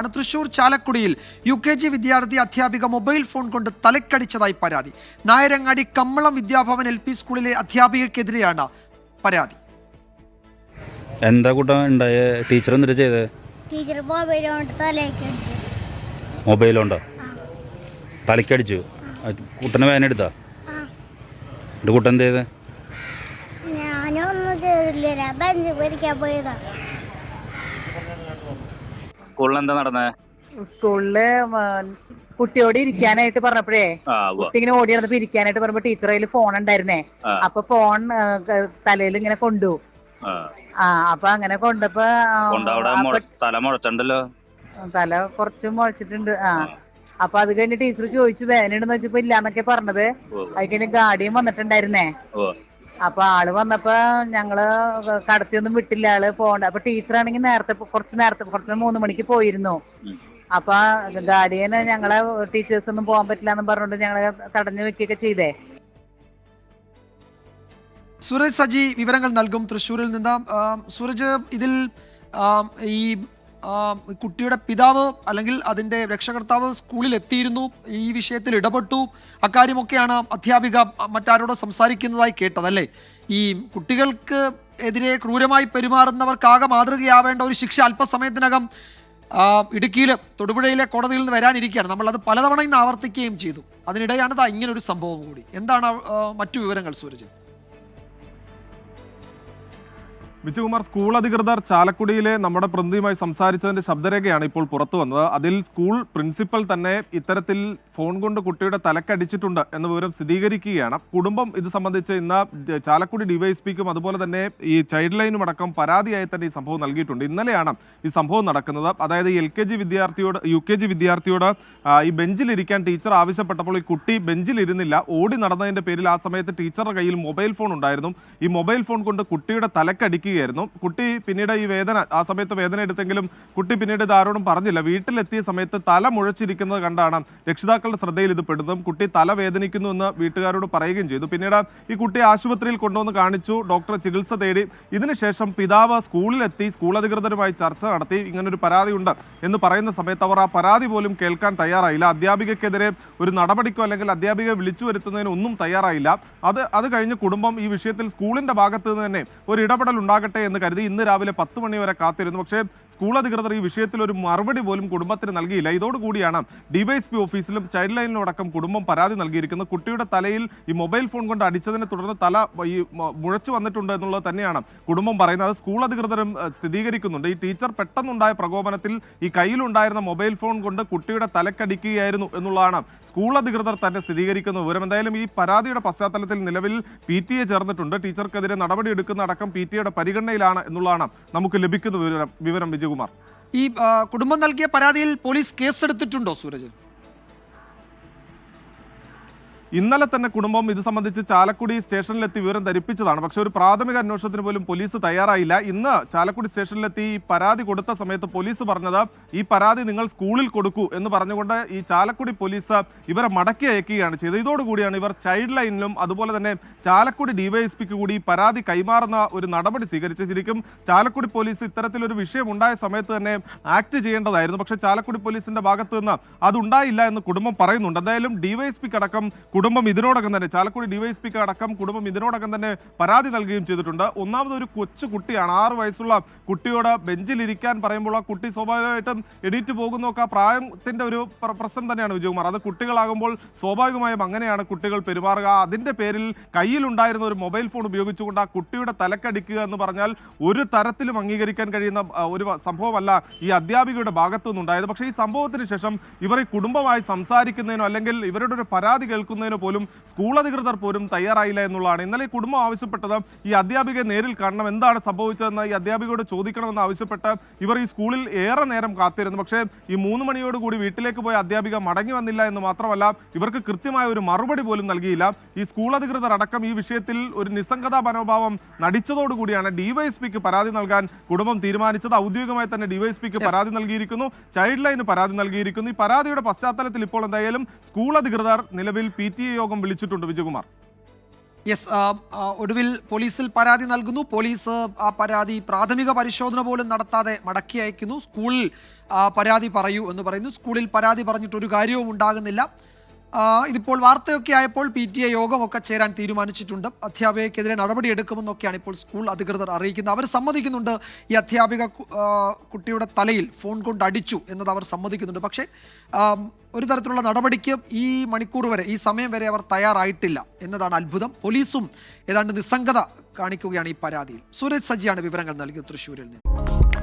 ആണ് തൃശൂർ ചാലക്കുടിയിൽ. U K G വിദ്യാർത്ഥി അധ്യാപിക മൊബൈൽ ഫോൺ കൊണ്ട് തലക്കടിച്ചതായി പരാതി. നായരങ്ങാടി കമ്മളം വിദ്യാഭവൻ എൽ പി സ്കൂളിലെ അധ്യാപികക്കെതിരെയാണ് പരാതി. എന്താ കൂട്ടം ഉണ്ടായ? ടീച്ചർ എന്നിട്ട് ചെയ്തത് ടീച്ചർ മൊബൈൽ കൊണ്ട് തലയൊക്കെ അടിച്ചു മൊബൈലുണ്ടോ തലക്കടിച്ചു കുട്ടനെ വേദന എടുത്താ? എന്നിട്ട് കുട്ടൻ എന്ത് ചെയ്ത്? ഞാനൊന്നും ചെയ്തില്ല ഞാൻ ബെഞ്ച് പഠിക്കാൻ പോയതാ. സ്കൂളിൽ എന്താ നടന്നത് സ്കൂളിൽ കുട്ടിയോട് ഇരിക്കാനായിട്ട് പറഞ്ഞപ്പോഴേ കുട്ടി ഇങ്ങനെ ഓടി നടന്നപ്പോ ഇരിക്കാനായിട്ട് പറഞ്ഞപ്പോ ടീച്ചർ അതിൽ ഫോൺ ഉണ്ടായിരുന്നേ. അപ്പൊ ഫോൺ തലയിൽ ഇങ്ങനെ കൊണ്ടു. ആ. അപ്പൊ അങ്ങനെ കൊണ്ടപ്പോ തല മുഴച്ചുണ്ടല്ലോ തല കുറച്ച് മുളച്ചിട്ടുണ്ട്. ആ. അപ്പൊ അത് കഴിഞ്ഞ് ടീച്ചർ ചോദിച്ചു വേനുണ്ടെന്ന് വെച്ചപ്പോ ഇല്ലാന്നൊക്കെ പറഞ്ഞത്. അത് കഴിഞ്ഞ് ഗാർഡിയൻ വന്നിട്ടുണ്ടായിരുന്നേ. അപ്പൊ ആൾ വന്നപ്പോ ഞങ്ങൾ കടത്തിയൊന്നും വിട്ടില്ല. ആൾ പോണ്ട. അപ്പൊ ടീച്ചറാണെങ്കിൽ നേരത്തെ കുറച്ച് നേരത്തെ കുറച്ച് മൂന്ന് മണിക്ക് പോയിരുന്നു. അപ്പൊ ഗാർഡിയന് ഞങ്ങളെ ടീച്ചേഴ്സ് ഒന്നും പോകാൻ പറ്റില്ല എന്ന് പറഞ്ഞുകൊണ്ട് ഞങ്ങളെ തടഞ്ഞു വെക്കുകയൊക്കെ ചെയ്തേ. സൂരജ് സജി വിവരങ്ങൾ നൽകും തൃശ്ശൂരിൽ നിന്ന്. സുരജ് ഇതിൽ ഈ കുട്ടിയുടെ പിതാവ് അല്ലെങ്കിൽ അതിന്റെ രക്ഷകർത്താവ് സ്കൂളിൽ എത്തിയിരുന്നു. ഈ വിഷയത്തിൽ ഇടപെട്ടു. അക്കാര്യമൊക്കെയാണ് അധ്യാപിക മറ്റാരോടോ സംസാരിക്കുന്നതായി കേട്ടതല്ലേ? ഈ കുട്ടികൾക്ക് എതിരെ ക്രൂരമായി പെരുമാറുന്നവർക്കാകെ മാതൃകയാവേണ്ട ഒരു ശിക്ഷ അല്പസമയത്തിനകം ഇടുക്കിയിൽ തൊടുപുഴയിലെ കോടതിയിൽ നിന്ന് വരാനിരിക്കുകയാണ്. നമ്മളത് പലതവണ ഇന്ന് ആവർത്തിക്കുകയും ചെയ്തു. അതിനിടെയാണ് ഇങ്ങനെ ഇങ്ങനൊരു സംഭവം കൂടി. എന്താണ് മറ്റു വിവരങ്ങൾ സൂരജ്? വിജയകുമാർ സ്കൂൾ അധികൃതർ ചാലക്കുടിയിലെ നമ്മുടെ പ്രതിനിധിയുമായി സംസാരിച്ചതിന്റെ ശബ്ദരേഖയാണ് ഇപ്പോൾ പുറത്തു വന്നത്. അതിൽ സ്കൂൾ പ്രിൻസിപ്പൽ തന്നെ ഇത്തരത്തിൽ ഫോൺ കൊണ്ട് കുട്ടിയുടെ തലക്കടിച്ചിട്ടുണ്ട് എന്ന വിവരം സ്ഥിരീകരിക്കുകയാണ്. കുടുംബം ഇത് സംബന്ധിച്ച് ഇന്ന് ചാലക്കുടി ഡിവൈഎസ്പിക്കും അതുപോലെ തന്നെ ഈ ചൈൽഡ് ലൈനും അടക്കം പരാതിയായി തന്നെ ഈ സംഭവം നൽകിയിട്ടുണ്ട്. ഇന്നലെയാണ് ഈ സംഭവം നടക്കുന്നത്. അതായത് എൽ കെ ജി വിദ്യാർത്ഥിയോട് യു കെ ജി വിദ്യാർത്ഥിയോട് ഈ ബെഞ്ചിലിരിക്കാൻ ടീച്ചർ ആവശ്യപ്പെട്ടപ്പോൾ ഈ കുട്ടി ബെഞ്ചിലിരുന്നില്ല. ഓടി നടന്നതിന്റെ പേരിൽ ആ സമയത്ത് ടീച്ചറുടെ കയ്യിൽ മൊബൈൽ ഫോൺ ഉണ്ടായിരുന്നു. ഈ മൊബൈൽ ഫോൺ കൊണ്ട് കുട്ടിയുടെ തലക്കടിക്കുകയായിരുന്നു കുട്ടി പിന്നീട് ഈ വേദന ആ സമയത്ത് വേദന എടുത്തെങ്കിലും കുട്ടി പിന്നീട് ഇത് ആരോടും പറഞ്ഞില്ല. വീട്ടിലെത്തിയ സമയത്ത് തല മുഴച്ചിരിക്കുന്നത് കണ്ടാണ് രക്ഷിതാക്കളുടെ ശ്രദ്ധയിൽ ഇത് പെടുന്നതും കുട്ടി തല വേദനിക്കുന്നു എന്ന് വീട്ടുകാരോട് പറയുകയും ചെയ്തു. പിന്നീട് ഈ കുട്ടി ആശുപത്രിയിൽ കൊണ്ടുവന്ന് കാണിച്ചു ഡോക്ടർ ചികിത്സ തേടി. ഇതിനുശേഷം പിതാവ് സ്കൂളിലെത്തി സ്കൂൾ അധികൃതരുമായി ചർച്ച നടത്തി. ഇങ്ങനൊരു പരാതിയുണ്ട് എന്ന് പറയുന്ന സമയത്ത് അവർ ആ പരാതി പോലും കേൾക്കാൻ തയ്യാറായില്ല. അധ്യാപികക്കെതിരെ ഒരു നടപടിക്കോ അല്ലെങ്കിൽ അധ്യാപികയെ വിളിച്ചു വരുത്തുന്നതിന് ഒന്നും തയ്യാറായില്ല. അത് അത് കഴിഞ്ഞ് കുടുംബം ഈ വിഷയത്തിൽ സ്കൂളിന്റെ ഭാഗത്ത് നിന്ന് തന്നെ ഒരു ഇടപെടൽ ഉണ്ടാകട്ടെ എന്ന് കരുതി ഇന്ന് രാവിലെ പത്ത് മണി വരെ കാത്തിരുന്നു. പക്ഷേ സ്കൂൾ അധികൃതർ ഈ വിഷയത്തിൽ ഒരു മറുപടി പോലും കുടുംബത്തിന് നൽകിയില്ല. ഇതോടുകൂടിയാണ് ഡിവൈഎസ്പി ഓഫീസിലും ചൈൽഡ് ലൈനിലടക്കം കുടുംബം പരാതി നൽകിയിരിക്കുന്നത്. കുട്ടിയുടെ തലയിൽ ഈ മൊബൈൽ ഫോൺ കൊണ്ട് അടിച്ചതിനെ തുടർന്ന് തല ഈ മുഴച്ചു വന്നിട്ടുണ്ട് എന്നുള്ളത് തന്നെയാണ് കുടുംബം പറയുന്നത്. അത് സ്കൂൾ അധികൃതരും സ്ഥിരീകരിക്കുന്നുണ്ട്. ഈ ടീച്ചർ പെട്ടെന്നുണ്ടായ പ്രകോപനത്തിൽ ഈ കയ്യിലുണ്ടായിരുന്ന മൊബൈൽ ഫോൺ കൊണ്ട് കുട്ടിയുടെ തലക്കടിക്കുകയായിരുന്നു എന്നുള്ളതാണ് സ്കൂൾ അധികൃതർ തന്നെ സ്ഥിരീകരിക്കുന്ന വിവരം. എന്തായാലും ഈ പരാതിയുടെ പശ്ചാത്തലത്തിൽ നിലവിൽ പി ടി എ ചേർന്നിട്ടുണ്ട്. ടീച്ചർക്കെതിരെ നടപടിയെടുക്കുന്ന അടക്കം പി ടി എയുടെ പരിഗണനയിലാണ് എന്നുള്ളതാണ് നമുക്ക് ലഭിക്കുന്ന വിവരം വിവരം വിജയകുമാർ. ഈ കുടുംബം നൽകിയ പരാതിയിൽ പോലീസ് കേസെടുത്തിട്ടുണ്ടോ സൂരജ്? ഇന്നലെ തന്നെ കുടുംബം ഇത് സംബന്ധിച്ച് ചാലക്കുടി സ്റ്റേഷനിലെത്തി വിവരം ധരിപ്പിച്ചതാണ്. പക്ഷേ ഒരു പ്രാഥമിക അന്വേഷണത്തിന് പോലും പോലീസ് തയ്യാറായില്ല. ഇന്ന് ചാലക്കുടി സ്റ്റേഷനിലെത്തി ഈ പരാതി കൊടുത്ത സമയത്ത് പോലീസ് പറഞ്ഞത് ഈ പരാതി നിങ്ങൾ സ്കൂളിൽ കൊടുക്കൂ എന്ന് പറഞ്ഞുകൊണ്ട് ഈ ചാലക്കുടി പോലീസ് ഇവരെ മടക്കി അയക്കുകയാണ് ചെയ്തത്. ഇതോടുകൂടിയാണ് ഇവർ ചൈൽഡ് ലൈനിലും അതുപോലെ തന്നെ ചാലക്കുടി ഡിവൈഎസ്പിക്ക് കൂടി പരാതി കൈമാറുന്ന ഒരു നടപടി സ്വീകരിച്ചത്. ശരിക്കും ചാലക്കുടി പോലീസ് ഇത്തരത്തിലൊരു വിഷയം ഉണ്ടായ സമയത്ത് തന്നെ ആക്ട് ചെയ്യേണ്ടതായിരുന്നു. പക്ഷേ ചാലക്കുടി പോലീസിന്റെ ഭാഗത്തു നിന്ന് അതുണ്ടായില്ല എന്ന് കുടുംബം പറയുന്നുണ്ട്. എന്തായാലും ഡിവൈഎസ്പിക്ക് അടക്കം കുടുംബം ഇതിനോടകം തന്നെ ചാലക്കുടി ഡിവൈഎസ്പിക്ക് അടക്കം കുടുംബം ഇതിനോടകം തന്നെ പരാതി നൽകുകയും ചെയ്തിട്ടുണ്ട്. ഒന്നാമത് ഒരു കൊച്ചു കുട്ടിയാണ്. ആറ് വയസ്സുള്ള കുട്ടിയോട് ബെഞ്ചിലിരിക്കാൻ പറയുമ്പോൾ ആ കുട്ടി സ്വാഭാവികമായിട്ടും എണീറ്റ് പോകുന്നൊക്കെ പ്രായത്തിന്റെ ഒരു പ്ര- പ്രശ്നം തന്നെയാണ് വിജയകുമാർ. അത് കുട്ടികളാകുമ്പോൾ സ്വാഭാവികമായും അങ്ങനെയാണ് കുട്ടികൾ പെരുമാറുക. അതിന്റെ പേരിൽ കയ്യിലുണ്ടായിരുന്ന ഒരു മൊബൈൽ ഫോൺ ഉപയോഗിച്ചുകൊണ്ട് ആ കുട്ടിയുടെ തലക്കടിക്കുക എന്ന് പറഞ്ഞാൽ ഒരു തരത്തിലും അംഗീകരിക്കാൻ കഴിയുന്ന ഒരു സംഭവമല്ല ഈ അധ്യാപികയുടെ ഭാഗത്തുനിന്നുണ്ടായത്. പക്ഷേ ഈ സംഭവത്തിന് ശേഷം ഇവർ ഈ കുടുംബമായി സംസാരിക്കുന്നതിനോ അല്ലെങ്കിൽ ഇവരുടെ ഒരു പരാതി കേൾക്കുന്നതിനോ പോലും സ്കൂൾ അധികൃതർ പോലും തയ്യാറായില്ല എന്നുള്ളതാണ്. ഇന്നലെ കുടുംബം ആവശ്യപ്പെട്ടത് ഈ അധ്യാപികയെ നേരിൽ കാണണം. എന്താണ് സംഭവിച്ചതെന്ന് ഈ അധ്യാപികയോട് ചോദിക്കണമെന്ന് ആവശ്യപ്പെട്ട് ഇവർ ഈ സ്കൂളിൽ ഏറെ നേരം കാത്തിരുന്നു. പക്ഷേ ഈ മൂന്ന് മണിയോടുകൂടി വീട്ടിലേക്ക് പോയ അധ്യാപിക മടങ്ങി വന്നില്ല എന്ന് മാത്രമല്ല ഇവർക്ക് കൃത്യമായ ഒരു മറുപടി പോലും നൽകിയില്ല. ഈ സ്കൂൾ അധികൃതർ അടക്കം ഈ വിഷയത്തിൽ ഒരു നിസ്സംഗതാ മനോഭാവം നടിച്ചതോടുകൂടിയാണ് ഡിവൈഎസ്പിക്ക് പരാതി നൽകാൻ കുടുംബം തീരുമാനിച്ചത്. ഔദ്യോഗികമായി തന്നെ ഡിവൈഎസ്പിക്ക് പരാതി നൽകിയിരിക്കുന്നു. ചൈൽഡ് ലൈന് പരാതി നൽകിയിരിക്കുന്നു. ഈ പരാതിയുടെ പശ്ചാത്തലത്തിൽ ഇപ്പോൾ എന്തായാലും സ്കൂൾ അധികൃതർ നിലവിൽ പി. ടി യോഗം വിളിച്ചിട്ടുണ്ട് വിജയകുമാർ. യെസ് ഒടുവിൽ പോലീസിൽ പരാതി നൽകുന്നു. പോലീസ് ആ പരാതി പ്രാഥമിക പരിശോധന പോലും നടത്താതെ മടക്കി അയക്കുന്നു. സ്കൂളിൽ പരാതി പറയൂ എന്ന് പറയുന്നു. സ്കൂളിൽ പരാതി പറഞ്ഞിട്ട് ഒരു കാര്യവും ഉണ്ടാകുന്നില്ല. ഇതിപ്പോൾ വാർത്തയൊക്കെ ആയപ്പോൾ പി ടി എ യോഗമൊക്കെ ചേരാൻ തീരുമാനിച്ചിട്ടുണ്ട്. അധ്യാപികയ്ക്കെതിരെ നടപടിയെടുക്കുമെന്നൊക്കെയാണ് ഇപ്പോൾ സ്കൂൾ അധികൃതർ അറിയിക്കുന്നത്. അവർ സമ്മതിക്കുന്നുണ്ട് ഈ അധ്യാപിക കുട്ടിയുടെ തലയിൽ ഫോൺ കൊണ്ട് അടിച്ചു എന്നത് അവർ സമ്മതിക്കുന്നുണ്ട്. പക്ഷേ ഒരു തരത്തിലുള്ള നടപടിക്ക് ഈ മണിക്കൂർ വരെ ഈ സമയം വരെ അവർ തയ്യാറായിട്ടില്ല എന്നതാണ് അത്ഭുതം. പോലീസും ഏതാണ്ട് നിസ്സംഗത കാണിക്കുകയാണ് ഈ പരാതിയിൽ. സൂരജ് സജിയാണ് വിവരങ്ങൾ നൽകിയത് തൃശ്ശൂരിൽ നിന്ന്.